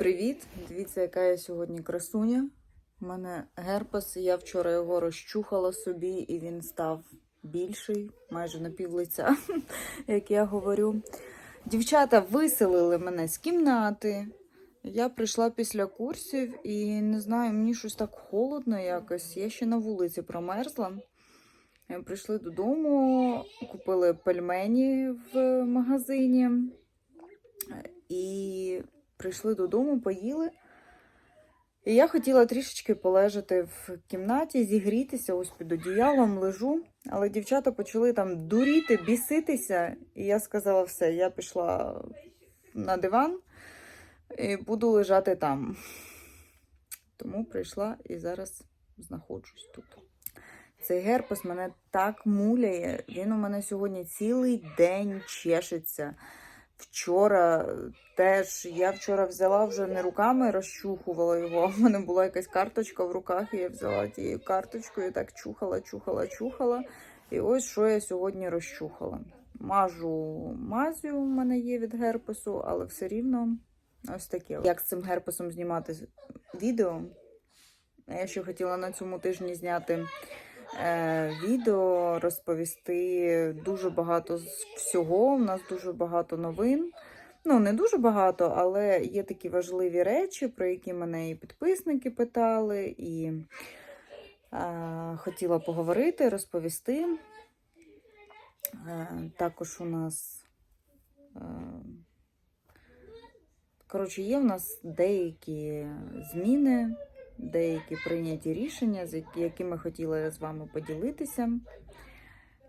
Привіт! Дивіться, яка я сьогодні красуня. У мене герпес, я вчора його розчухала собі, і він став більший, майже на пів лиця, як я говорю. Дівчата виселили мене з кімнати. Я прийшла після курсів і не знаю, мені щось так холодно якось. Я ще на вулиці промерзла. Прийшли додому, купили пельмені в магазині. І прийшли додому, поїли. І я хотіла трішечки полежати в кімнаті, зігрітися, ось під одіялом лежу. Але дівчата почали там дуріти, біситися. І я сказала, все, я пішла на диван і буду лежати там. Тому прийшла і зараз знаходжусь тут. Цей герпес мене так муляє. Він у мене сьогодні цілий день чешеться. Вчора теж я вчора взяла вже не руками розчухувала його. в мене була якась карточка в руках, і я взяла тією карточкою, так чухала, чухала, чухала. І ось що я сьогодні розчухала. Мажу мазю у мене є від герпесу, але все рівно ось таке. Як з цим герпесом знімати відео? Я ще хотіла на цьому тижні зняти е, відео, розповісти дуже багато всього. У нас дуже багато новин. Ну, не дуже багато, але є такі важливі речі, про які мене і підписники питали, і е, хотіла поговорити, розповісти. Е, також у нас. Е, Коротше, є в нас деякі зміни, деякі прийняті рішення, з якими хотіла з вами поділитися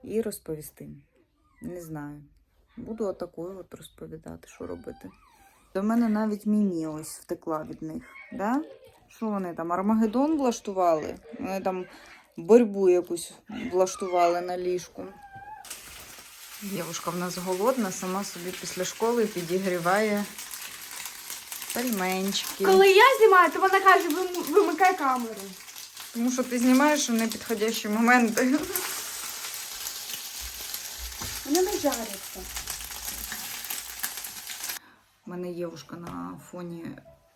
і розповісти. Не знаю. Буду отакою от розповідати, що робити. До мене навіть Мімі ось втекла від них. Да? Що вони там? Армагеддон влаштували? Вони там боротьбу якусь влаштували на ліжку. Дівушка в нас голодна, сама собі після школи підігріває пельменчики. Коли я знімаю, то вона каже, «Вим- вимикай камеру. Тому що ти знімаєш у непідходящі моменти. Вона не жариться. У мене Євушка на фоні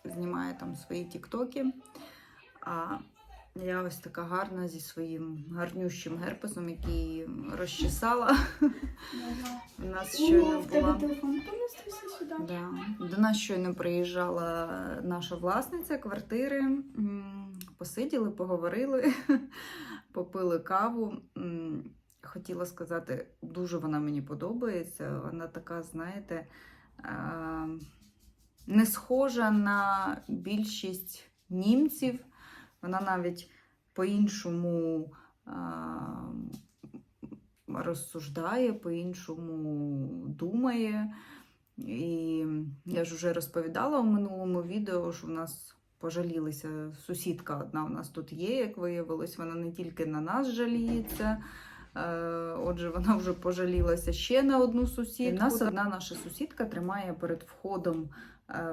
знімає там свої тіктоки. А я ось така гарна зі своїм гарнющим герпесом, який розчесала. У нас щойно була. телефон помістився сюди. Да. До нас щойно приїжджала наша власниця квартири. Посиділи, поговорили, попили каву. Хотіла сказати, дуже вона мені подобається. Вона така, знаєте, не схожа на більшість німців. Вона навіть по-іншому розсуждає, по-іншому думає. І я ж вже розповідала у минулому відео, що в нас пожалілися. Сусідка одна в нас тут є, як виявилось, вона не тільки на нас жаліється. е, Отже, вона вже пожалілася ще на одну сусідку. У нас одна наша сусідка тримає перед входом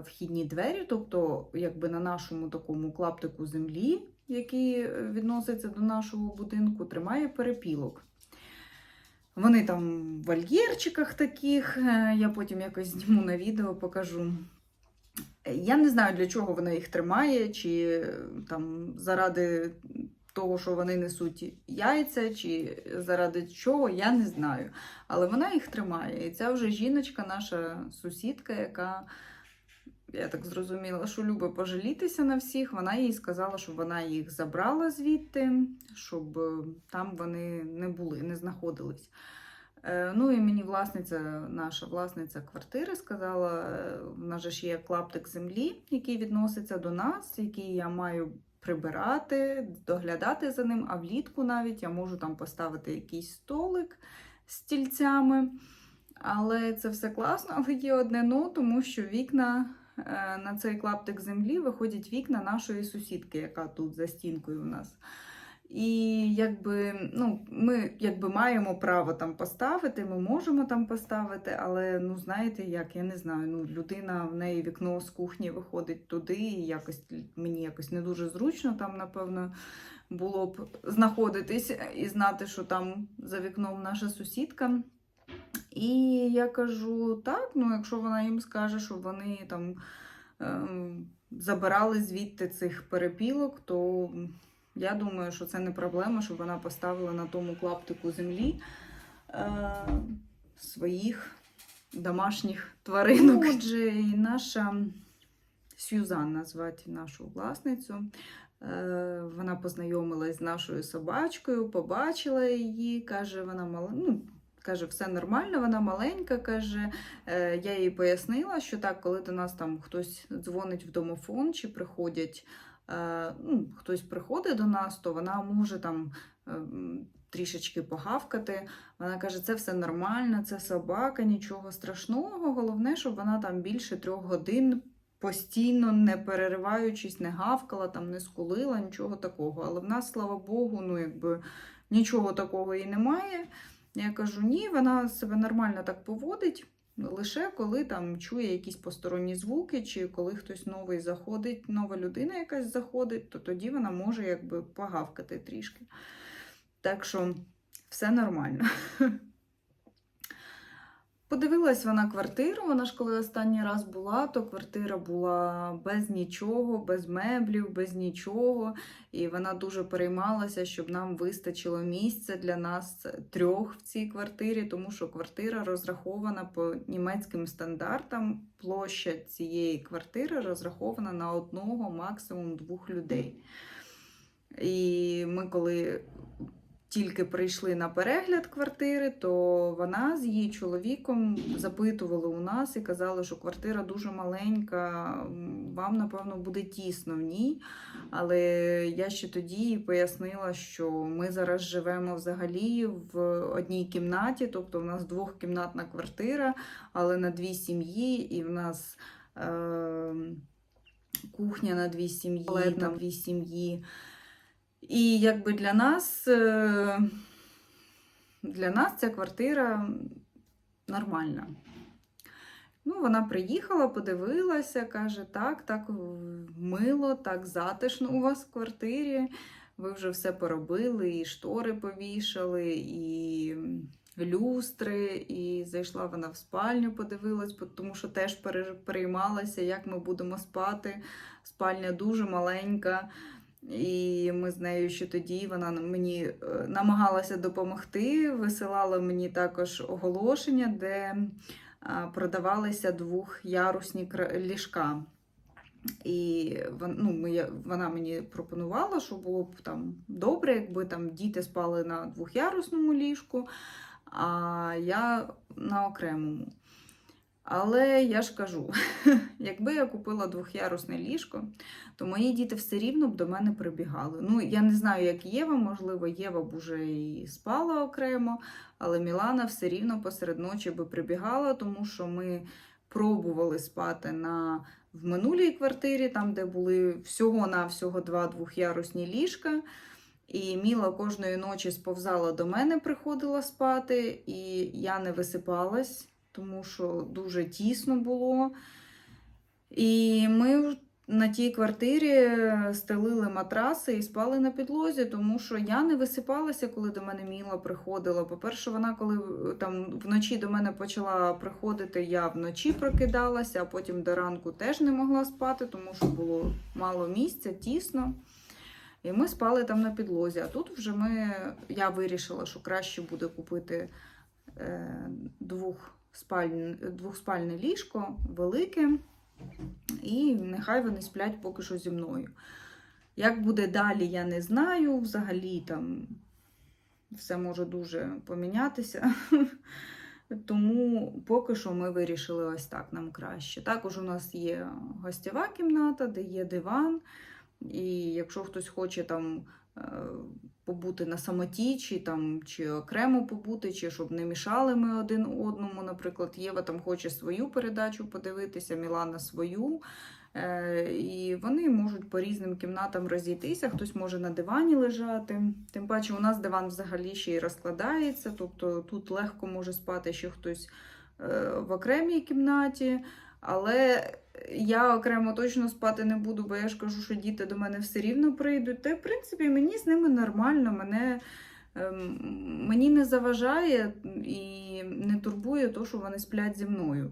вхідні двері, тобто, якби на нашому такому клаптику землі, який е, відноситься до нашого будинку, тримає перепілок. Вони там в вольєрчиках таких, е, я потім якось зніму на відео, покажу. Я не знаю, для чого вона їх тримає, чи е, там заради того, що вони несуть яйця, чи заради чого, я не знаю. Але вона їх тримає. І ця вже жіночка, наша сусідка, яка, я так зрозуміла, що любить пожалітися на всіх, вона їй сказала, щоб вона їх забрала звідти, щоб е, там вони не були, не знаходились. Е, Ну і мені власниця, наша власниця квартири сказала, е, в нас же ж є клаптик землі, який відноситься до нас, який я маю прибирати, доглядати за ним, а влітку навіть я можу там поставити якийсь столик з стільцями. Але це все класно, але є одне но, тому що вікна на цей клаптик землі виходять вікна нашої сусідки, яка тут за стінкою у нас. І якби, ну, ми якби маємо право там поставити, ми можемо там поставити, але ну знаєте, як я не знаю, ну людина в неї вікно з кухні виходить туди, і якось мені якось не дуже зручно там, напевно, було б знаходитись і знати, що там за вікном наша сусідка. І я кажу: так, ну якщо вона їм скаже, що вони там ем, забирали звідти цих перепілок, то я думаю, що це не проблема, щоб вона поставила на тому клаптику землі е, своїх домашніх тваринок. Отже, і наша Сюзанна звати нашу власницю. Е, Вона познайомилась з нашою собачкою, побачила її, каже, вона мала. Ну, Каже, все нормально, вона маленька. Каже, е, я їй пояснила, що так, коли до нас там хтось дзвонить в домофон чи приходять, е, ну, хтось приходить до нас, то вона може там е, трішечки погавкати. Вона каже, це все нормально, це собака, нічого страшного. Головне, щоб вона там більше трьох годин постійно, не перериваючись, не гавкала, там, не скулила, нічого такого. Але в нас, слава Богу, ну якби нічого такого і немає. Я кажу, ні, вона себе нормально так поводить. Лише коли там чує якісь посторонні звуки, чи коли хтось новий заходить, нова людина якась заходить, то тоді вона може якби погавкати трішки. Так що все нормально. Подивилась вона квартиру. Вона ж коли останній раз була, то квартира була без нічого, без меблів, без нічого. І вона дуже переймалася, щоб нам вистачило місця для нас трьох в цій квартирі, тому що квартира розрахована по німецьким стандартам. Площа цієї квартири розрахована на одного, максимум двох людей. І ми, коли тільки прийшли на перегляд квартири, то вона з її чоловіком запитували у нас і казали, що квартира дуже маленька, вам, напевно, буде тісно в ній. Але я ще тоді пояснила, що ми зараз живемо взагалі в одній кімнаті, тобто в нас двохкімнатна квартира, але на дві сім'ї, і в нас. Е- Кухня на дві сім'ї, на дві сім'ї. І якби для нас, е, для нас ця квартира нормальна. Ну, вона приїхала, подивилася, каже: так, так мило, так затишно у вас в квартирі. Ви вже все поробили, і штори повішали, і люстри. І зайшла вона в спальню, подивилась, тому що теж переймалася, як ми будемо спати. Спальня дуже маленька. І ми з нею ще тоді вона мені е, намагалася допомогти, висилала мені також оголошення, де продавалися двохярусні ліжка. І ну, вона мені пропонувала, що було б там добре, якби там діти спали на двохярусному ліжку, а я на окремому. Але я ж кажу, якби я купила двохярусне ліжко, то мої діти все рівно б до мене прибігали. Ну, я не знаю, як Єва, можливо, Єва б уже і спала окремо, але Мілана все рівно посеред ночі би прибігала, тому що ми пробували спати на, в минулій квартирі, там, де були всього-навсього два двохярусні ліжка. І Міла кожної ночі сповзала до мене, приходила спати, і я не висипалась, тому що дуже тісно було. І ми на тій квартирі стелили матраси і спали на підлозі, тому що я не висипалася, коли до мене Міла приходила. По-перше, вона коли е, там вночі до мене почала приходити, я вночі прокидалася, а потім до ранку теж не могла спати, тому що було мало місця, тісно. І ми спали там на підлозі. А тут вже ми, я вирішила, що краще буде купити е, двохспальне, двохспальне ліжко, велике. І нехай вони сплять поки що зі мною. Як буде далі, я не знаю. Взагалі там все може дуже помінятися. Тому поки що ми вирішили ось так нам краще. Також у нас є гостєва кімната, де є диван. І якщо хтось хоче там побути на самоті, чи там чи окремо побути, чи щоб не мішали ми один одному. Наприклад, Єва там хоче свою передачу подивитися, Мілана свою. Е, І вони можуть по різним кімнатам розійтися, хтось може на дивані лежати. Тим паче, у нас диван взагалі ще й розкладається, тобто тут легко може спати ще хтось е, в окремій кімнаті. Але я окремо точно спати не буду, бо я ж кажу, що діти до мене все рівно прийдуть. Та, в принципі, мені з ними нормально, мене, ем, мені не заважає і не турбує то, що вони сплять зі мною.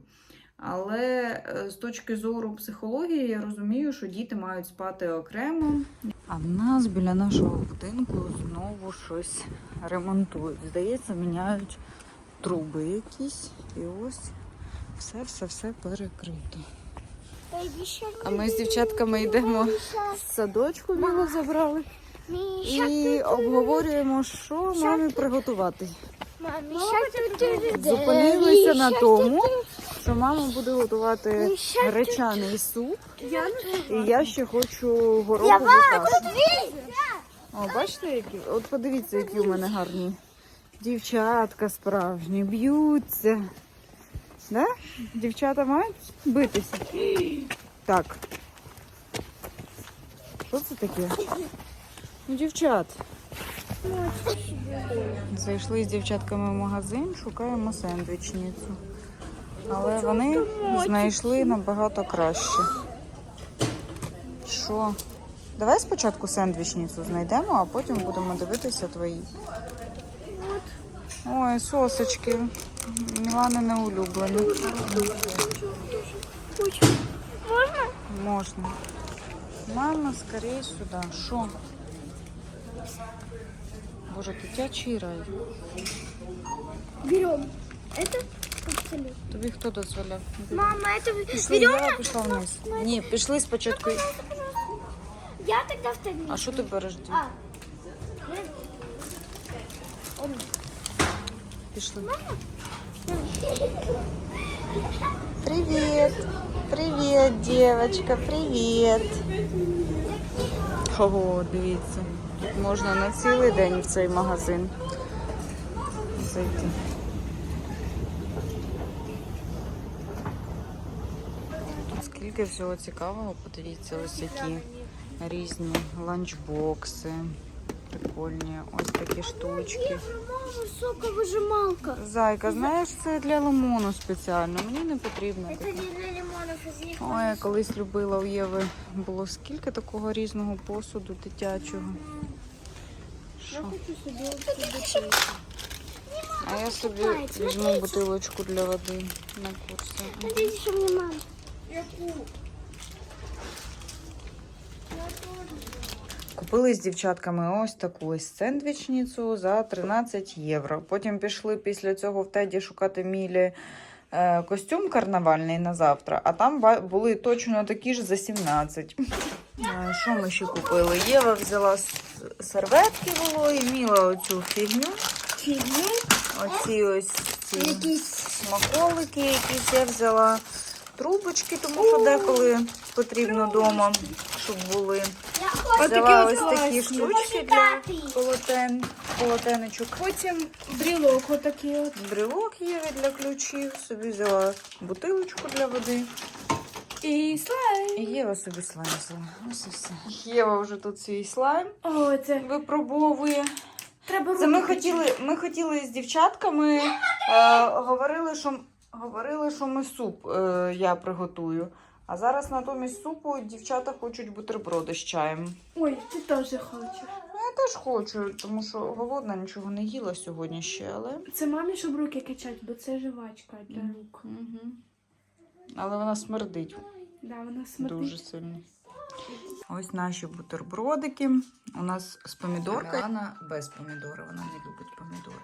Але е, з точки зору психології я розумію, що діти мають спати окремо. А в нас біля нашого будинку знову щось ремонтують. Здається, міняють труби якісь. І ось все-все-все перекрито. А ми з дівчатками йдемо з садочку, Мілу забрали. І обговорюємо, що мамі приготувати. Зупинилися на тому, що мама буде готувати гречаний суп. І я ще хочу горохову кашу. О, бачите, які? От подивіться, які у мене гарні дівчатка справжні, б'ються. Да? Дівчата мають битися. Так. Що це таке? Ну, дівчат. Зайшли з дівчатками в магазин, шукаємо сендвічницю. Але вони знайшли набагато краще. Що? Давай спочатку сендвічницю знайдемо, а потім будемо дивитися твої. Ой, сосочки. Мілани не улюблені. Можна? Можна. Мама, скорее сюди. Що? Боже, дитячий рай. Берем. Это абсолютно. Тобі хто дозволяв? Мама, это Пішли, я пішла вниз. Ні, пішли спочатку. Я тогда вторую. А що ти береш? Дім? А. Пішли. Привіт! Привіт, дівчинка, привіт! Ого, дивіться. Тут можна на цілий день в цей магазин зайти. Тут скільки всього цікавого, подивіться, ось які різні ланчбокси. Прикольні, ось такі штучки. Соковыжималка. Зайка, знаєш, це для лимону спеціально. Мені не потрібно. Это таке. для них. Ой, я колись любила у Єви. Було скільки такого різного посуду дитячого. Що? хочу вот А я собі візьму бутилочку для води на курси. Смотрите, что мне мама. Купили з дівчатками ось таку ось сендвічницю за 13 євро. Потім пішли після цього в Теді шукати Мілі е, костюм карнавальний на завтра, а там були точно такі ж за 17. Е, Що ми ще купили? Єва взяла серветки вологі, Міла оцю фігню. Оці ось ці смаколики якісь я взяла. Трубочки, тому що деколи потрібно вдома, щоб були. Взяла ось такі штучки для полотен, полотенечок. Потім брелок вот такие вот. Брелок є для ключів. Собі взяла бутилочку для води. І слайм. І Єва собі слайм взяла. Ось і все. Єва вже тут свій слайм О, це випробовує. треба Це ми хотіли, ми хотіли з дівчатками, е, говорили, що, говорили, що ми суп е, я приготую. А зараз натомість супу дівчата хочуть бутерброди з чаєм. Ой, ти теж хочеш. Ну, я теж хочу, тому що голодна нічого не їла сьогодні ще, але. Це мамі, щоб руки качати, бо це жвачка для рук. Угу. Але вона смердить Да, вона смердить. дуже сильно. Ось наші бутербродики. У нас з помідоркою. Вона без помідори, вона не любить помідори.